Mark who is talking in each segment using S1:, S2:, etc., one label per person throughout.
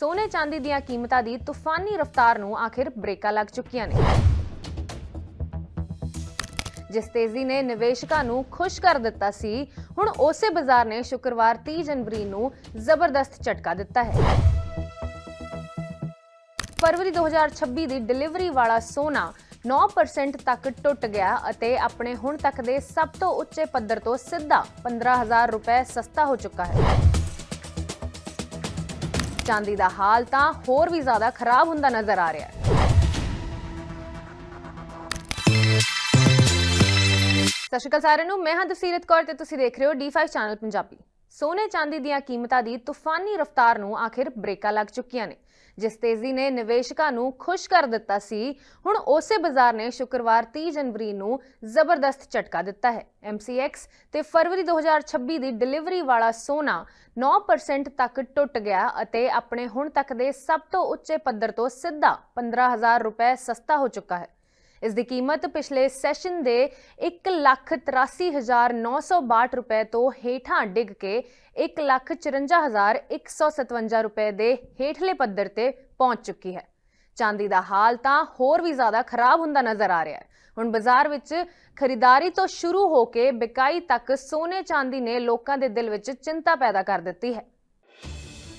S1: ਸੋਨੇ ਚਾਂਦੀ ਦੀਆਂ ਕੀਮਤਾਂ ਦੀ ਤੂਫਾਨੀ ਰਫ਼ਤਾਰ ਨੂੰ ਆਖਿਰ ਬ੍ਰੇਕਾਂ ਲੱਗ ਚੁੱਕੀਆਂ ਨੇ। ਜਿਸ ਤੇਜ਼ੀ ਨੇ ਨਿਵੇਸ਼ਕਾਂ ਨੂੰ ਖੁਸ਼ ਕਰ ਦਿੱਤਾ ਸੀ, ਹੁਣ ਉਸੇ ਬਾਜ਼ਾਰ ਨੇ ਸ਼ੁੱਕਰਵਾਰ 30 ਜਨਵਰੀ ਨੂੰ ਜ਼ਬਰਦਸਤ ਝਟਕਾ ਦਿੱਤਾ ਹੈ। ਫਰਵਰੀ 2026 ਦੀ ਡਿਲੀਵਰੀ ਵਾਲਾ ਸੋਨਾ 9% ਤੱਕ ਟੁੱਟ ਗਿਆ ਅਤੇ ਆਪਣੇ ਹੁਣ ਤੱਕ ਦੇ ਸਭ ਤੋਂ ਉੱਚੇ ਪੱਧਰ ਤੋਂ ਸਿੱਧਾ 15000 ਰੁਪਏ ਸਸਤਾ ਹੋ ਚੁੱਕਾ ਹੈ। ਚਾਂਦੀ ਦਾ ਹਾਲ ਤਾਂ ਹੋਰ ਵੀ ਜ਼ਿਆਦਾ ਖਰਾਬ ਹੁੰਦਾ ਨਜ਼ਰ ਆ ਰਿਹਾ ਹੈ। ਸਤਿ ਸ਼੍ਰੀ ਅਕਾਲ ਸਾਰਿਆਂ ਨੂੰ, ਮੈਂ ਹਾਂ ਦਸੀਰਤ ਕੌਰ ਤੇ ਤੁਸੀਂ ਦੇਖ ਰਹੇ ਹੋ D5 ਚੈਨਲ ਪੰਜਾਬੀ। ਸੋਨੇ ਚਾਂਦੀ ਦੀਆਂ ਕੀਮਤਾਂ ਦੀ ਤੂਫਾਨੀ ਰਫ਼ਤਾਰ ਨੂੰ ਆਖਿਰ ਬ੍ਰੇਕਾਂ ਲੱਗ ਚੁੱਕੀਆਂ ਨੇ। ਜਿਸ ਤੇਜ਼ੀ ਨੇ ਨਿਵੇਸ਼ਕਾਂ ਨੂੰ ਖੁਸ਼ ਕਰ ਦਿੱਤਾ ਸੀ, ਹੁਣ ਉਸੇ ਬਾਜ਼ਾਰ ਨੇ ਸ਼ੁੱਕਰਵਾਰ 30 ਜਨਵਰੀ ਨੂੰ ਜ਼ਬਰਦਸਤ ਝਟਕਾ ਦਿੱਤਾ ਹੈ। MCX ਤੇ ਫਰਵਰੀ 2026 ਦੀ ਡਿਲੀਵਰੀ ਵਾਲਾ ਸੋਨਾ 9% ਤੱਕ ਟੁੱਟ ਗਿਆ ਅਤੇ ਆਪਣੇ ਹੁਣ ਤੱਕ ਦੇ ਸਭ ਤੋਂ ਉੱਚੇ ਪੱਧਰ ਤੋਂ ਸਿੱਧਾ 15000 ਰੁਪਏ ਸਸਤਾ ਹੋ ਚੁੱਕਾ ਹੈ। ਇਸ ਦੀ ਕੀਮਤ ਪਿਛਲੇ ਸੈਸ਼ਨ ਦੇ 183962 ਰੁਪਏ ਤੋਂ ਹੇਠਾਂ ਡਿੱਗ ਕੇ 154157 ਰੁਪਏ ਦੇ ਹੇਠਲੇ ਪੱਧਰ ਤੇ ਪਹੁੰਚ ਚੁੱਕੀ ਹੈ। ਚਾਂਦੀ ਦਾ ਹਾਲ ਤਾਂ ਹੋਰ ਵੀ ਜ਼ਿਆਦਾ ਖਰਾਬ ਹੁੰਦਾ ਨਜ਼ਰ ਆ ਰਿਹਾ ਹੈ। ਹੁਣ ਬਾਜ਼ਾਰ ਵਿੱਚ ਖਰੀਦਾਰੀ ਤੋਂ ਸ਼ੁਰੂ ਹੋ ਕੇ ਬਿਕਾਈ ਤੱਕ ਸੋਨੇ ਚਾਂਦੀ ਨੇ ਲੋਕਾਂ ਦੇ ਦਿਲ ਵਿੱਚ ਚਿੰਤਾ ਪੈਦਾ ਕਰ ਦਿੱਤੀ ਹੈ।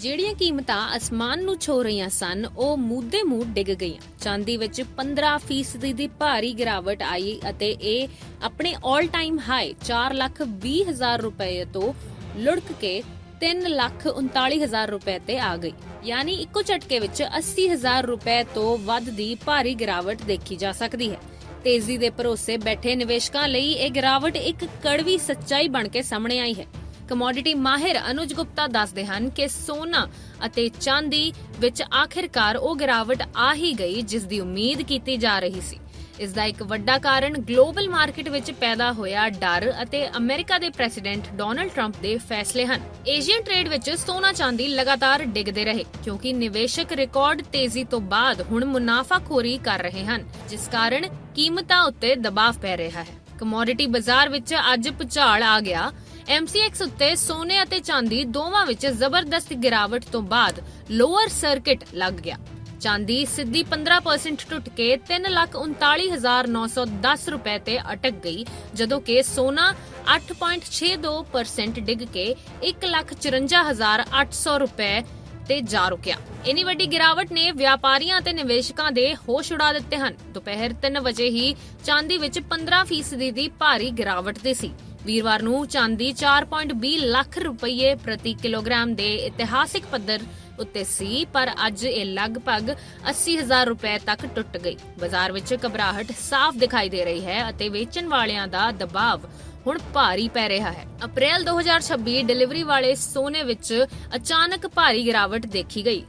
S2: ਜਿਹੜੀਆਂ ਕੀਮਤਾਂ ਅਸਮਾਨ ਨੂੰ ਛੋ ਰਹੀਆਂ ਸਨ, ਉਹ ਮੂਦੇ ਮੂਹ ਡਿੱਗ ਗਈਆਂ। ਚਾਂਦੀ ਵਿੱਚ 15% ਦੀ ਭਾਰੀ ਗਿਰਾਵਟ ਆਈ ਅਤੇ ਇਹ ਆਪਣੇ 올 ਟਾਈਮ ਹਾਈ 4 ਲੱਖ 20 ਹਜ਼ਾਰ ਰੁਪਏ ਤੋਂ ਲੁੜਕ ਕੇ 3 ਲੱਖ 39 ਰੁਪਏ ਤੇ ਆ ਗਈ। ਯਾਨੀ ਇੱਕੋ ਝਟਕੇ ਵਿੱਚ 80 ਹਜ਼ਾਰ ਰੁਪਏ ਤੋਂ ਵੱਧ ਦੀ ਭਾਰੀ ਗਿਰਾਵਟ ਦੇਖੀ ਜਾ ਸਕਦੀ ਹੈ। ਤੇਜ਼ੀ ਦੇ ਭਰੋਸੇ ਬੈਠੇ ਨਿਵੇਸ਼ਕਾਂ ਲਈ ਇਹ ਗਿਰਾਵਟ ਇੱਕ ਕੜਵੀ ਸੱਚਾਈ ਬਣ ਕੇ ਸਾਹਮਣੇ ਆਈ ਹੈ। ਕਮੋਡਿਟੀ ਮਾਹਿਰ ਅਨੁਜ ਗੁਪਤਾ ਦੱਸਦੇ ਹਨ ਕਿ ਸੋਨਾ ਅਤੇ ਚਾਂਦੀ ਵਿੱਚ ਆਖਿਰਕਾਰ ਉਹ ਗਿਰਾਵਟ ਆ ਹੀ ਗਈ ਜਿਸ ਦੀ ਉਮੀਦ ਕੀਤੀ ਜਾ ਰਹੀ ਸੀ। ਇਸ ਦਾ ਇੱਕ ਵੱਡਾ ਕਾਰਨ ਗਲੋਬਲ ਮਾਰਕੀਟ ਵਿੱਚ ਪੈਦਾ ਹੋਇਆ ਡਰ ਅਤੇ ਅਮਰੀਕਾ ਦੇ ਪ੍ਰੈਜ਼ੀਡੈਂਟ ਡੋਨਲਡ ਟਰੰਪ ਦੇ ਫੈਸਲੇ ਹਨ। ਏਸ਼ੀਅਨ ਟ੍ਰੇਡ ਵਿੱਚ ਸੋਨਾ ਚਾਂਦੀ ਲਗਾਤਾਰ ਡਿੱਗਦੇ ਰਹੇ ਕਿਉਂਕਿ ਨਿਵੇਸ਼ਕ ਰਿਕਾਰਡ ਤੇਜ਼ੀ ਤੋਂ ਬਾਅਦ ਹੁਣ ਮੁਨਾਫਾਖੋਰੀ ਕਰ ਰਹੇ ਹਨ, ਜਿਸ ਕਾਰਨ ਕੀਮਤਾਂ ਉੱਤੇ ਦਬਾਅ ਪੈ ਰਿਹਾ ਹੈ। ਕਮੋਡਿਟੀ ਬਾਜ਼ਾਰ ਵਿੱਚ ਅੱਜ ਪੁਚਾਲ ਆ ਗਿਆ MCX ਉੱਤੇ ਸੋਨੇ ਅਤੇ ਚਾਂਦੀ ਦੋਵਾਂ ਵਿੱਚ ਜ਼ਬਰਦਸਤ ਗਿਰਾਵਟ ਤੋਂ ਬਾਅਦ ਲੋਅਰ ਸਰਕਿਟ ਲੱਗ ਗਿਆ। ਚਾਂਦੀ ਸਿੱਧੀ 15% ਟੁੱਟ ਕੇ 339910 ਰੁਪਏ ਤੇ ਅਟਕ ਗਈ, ਜਦੋਂ ਕਿ ਸੋਨਾ 8.62% ਡਿੱਗ ਕੇ 154800 ਰੁਪਏ ਤੇ ਜਾ ਰੁਕਿਆ। ਇਨੀ ਵੱਡੀ ਗਿਰਾਵਟ ਨੇ ਵਪਾਰੀਆਂ ਤੇ ਨਿਵੇਸ਼ਕਾਂ ਦੇ ਹੋਸ਼ ਉਡਾ ਦਿੱਤੇ ਹਨ। ਦੁਪਹਿਰ 3 ਵਜੇ ਹੀ ਚਾਂਦੀ ਵਿੱਚ 15% ਦੀ ਭਾਰੀ ਗਿਰਾਵਟ ਦੇ ਸੀ। ਵੀਰਵਾਰ ਨੂੰ ਚਾਂਦੀ 4.20 ਲੱਖ ਰੁਪਏ ਪ੍ਰਤੀ ਕਿਲੋਗ੍ਰਾਮ ਦੇ ਇਤਿਹਾਸਿਕ ਪੱਧਰ ਉੱਤੇ ਸੀ, ਪਰ ਅੱਜ ਇਹ ਲਗਭਗ 80000 ਰੁਪਏ ਤੱਕ ਟੁੱਟ ਗਈ। ਬਾਜ਼ਾਰ ਵਿੱਚ ਘਬਰਾਹਟ ਸਾਫ਼ ਦਿਖਾਈ ਦੇ ਰਹੀ ਹੈ ਅਤੇ ਵੇਚਣ ਵਾਲਿਆਂ ਦਾ ਦਬਾਅ ਹੁਣ ਭਾਰੀ ਪੈ ਰਿਹਾ ਹੈ। ਅਪ੍ਰੈਲ 2026 ਡਿਲੀਵਰੀ ਵਾਲੇ ਸੋਨੇ ਵਿੱਚ ਅਚਾਨਕ ਭਾਰੀ ਗਿਰਾਵਟ ਦੇਖੀ ਗਈ।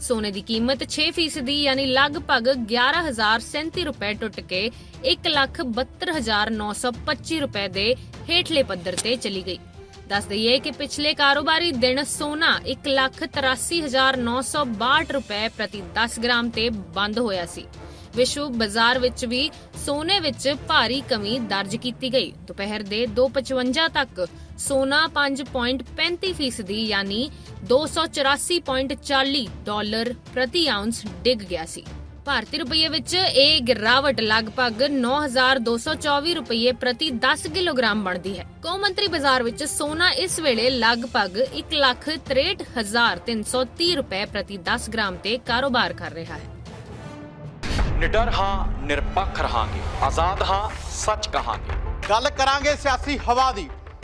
S2: ਸੋਨੇ ਦੀ ਕੀਮਤ 6% ਦੀ ਯਾਨੀ ਲਗਭਗ 11037 ਰੁਪਏ ਟੁੱਟ ਕੇ 172925 ਰੁਪਏ ਦੇ ਹੇਠਲੇ ਪੱਧਰ ਤੇ ਚਲੀ ਗਈ। ਦੱਸ ਦਈਏ ਕਿ ਪਿਛਲੇ ਕਾਰੋਬਾਰੀ ਦਿਨ ਸੋਨਾ 183962 ਰੁਪਏ ਪ੍ਰਤੀ 10 ਗ੍ਰਾਮ ਤੇ ਬੰਦ ਹੋਇਆ ਸੀ। ਵਿਸ਼ਵ ਬਾਜ਼ਾਰ ਵਿੱਚ ਵੀ ਸੋਨੇ ਵਿੱਚ ਭਾਰੀ ਕਮੀ ਦਰਜ ਕੀਤੀ ਗਈ। ਦੁਪਹਿਰ ਦੇ 2:55 ਤੱਕ ਸੋਨਾ 5.35% ਦੀ ਯਾਨੀ 284.40 ਡਾਲਰ ਪ੍ਰਤੀ ਆਉਂਸ ਡਿੱਗ ਗਿਆ ਸੀ। ਭਾਰਤੀ ਰੁਪਏ ਵਿੱਚ ਇਹ ਗਿਰਾਵਟ ਲਗਭਗ 9224 ਰੁਪਏ ਪ੍ਰਤੀ 10 ਕਿਲੋਗ੍ਰਾਮ ਬਣਦੀ ਹੈ। ਕੌਮਾਂਤਰੀ ਬਾਜ਼ਾਰ ਵਿੱਚ ਸੋਨਾ ਇਸ ਵੇਲੇ ਲਗਭਗ 163330 ਰੁਪਏ ਪ੍ਰਤੀ 10 ਗ੍ਰਾਮ ਤੇ ਕਾਰੋਬਾਰ ਕਰ ਰਿਹਾ ਹੈ।
S3: ਨਿਡਰ ਹਾਂ ਨਿਰਪੱਖ ਰਹਾਂਗੇ ਆਜ਼ਾਦ ਹਾਂ ਸੱਚ ਕਹਾਂਗੇ।
S4: ਗੱਲ ਕਰਾਂਗੇ ਸਿਆਸੀ ਹਵਾ ਦੀ।